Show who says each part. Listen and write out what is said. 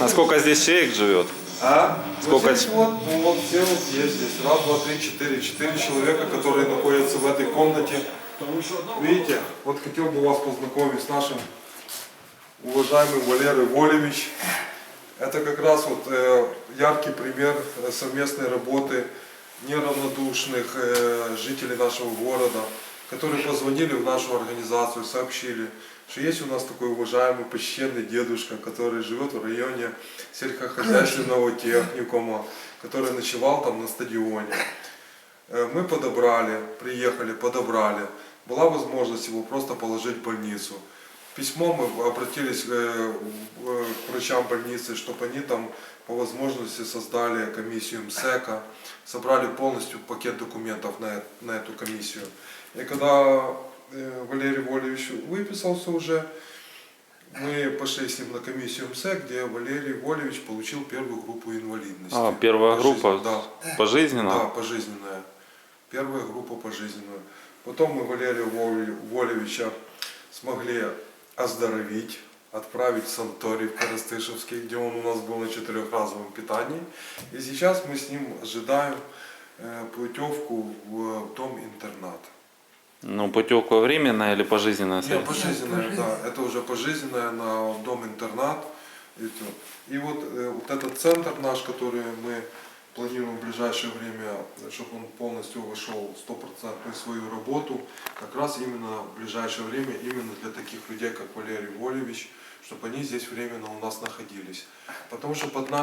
Speaker 1: А сколько здесь человек живет?
Speaker 2: А?
Speaker 1: Сколько
Speaker 2: Вот здесь вот, ну, вот все вот есть здесь. Раз, два, три, четыре. Четыре человека, которые находятся в этой комнате. Видите, вот хотел бы вас познакомить с нашим уважаемым Валерой Волевич. Это как раз вот э, яркий пример совместной работы неравнодушных э, жителей нашего города, которые позвонили в нашу организацию, сообщили, что есть у нас такой уважаемый почтенный дедушка, который живет в районе сельскохозяйственного техникума, который ночевал там на стадионе. Э, Мы подобрали, приехали, подобрали. Была возможность его просто положить в больницу. Письмом мы обратились э, э, к врачам больницы, чтобы они там по возможности создали комиссию МСЭКа, собрали полностью пакет документов на, на эту комиссию. И когда э, Валерий Вольевич выписался уже, мы пошли с ним на комиссию МСЭК, где Валерий Вольевич получил первую группу инвалидности.
Speaker 1: А, первая группа
Speaker 2: Да.
Speaker 1: пожизненно?
Speaker 2: Да, пожизненная. Первая группа пожизненную. Потом мы Валерия Волевича смогли оздоровить, отправить в санаторий в Коростышевский, где он у нас был на четырехразовом питании. И сейчас мы с ним ожидаем э, путевку в дом-интернат.
Speaker 1: Ну, путевка временная или пожизненная?
Speaker 2: Нет, пожизненная, да. Это уже пожизненная на дом-интернат. И, всё. И вот, э, вот этот центр наш, который мы планируем в ближайшее время, чтобы он полностью стопроцентно в свою работу, как раз именно в ближайшее время, именно для таких людей, как Валерий Волевич, чтобы они здесь временно у нас находились. Потому что под наш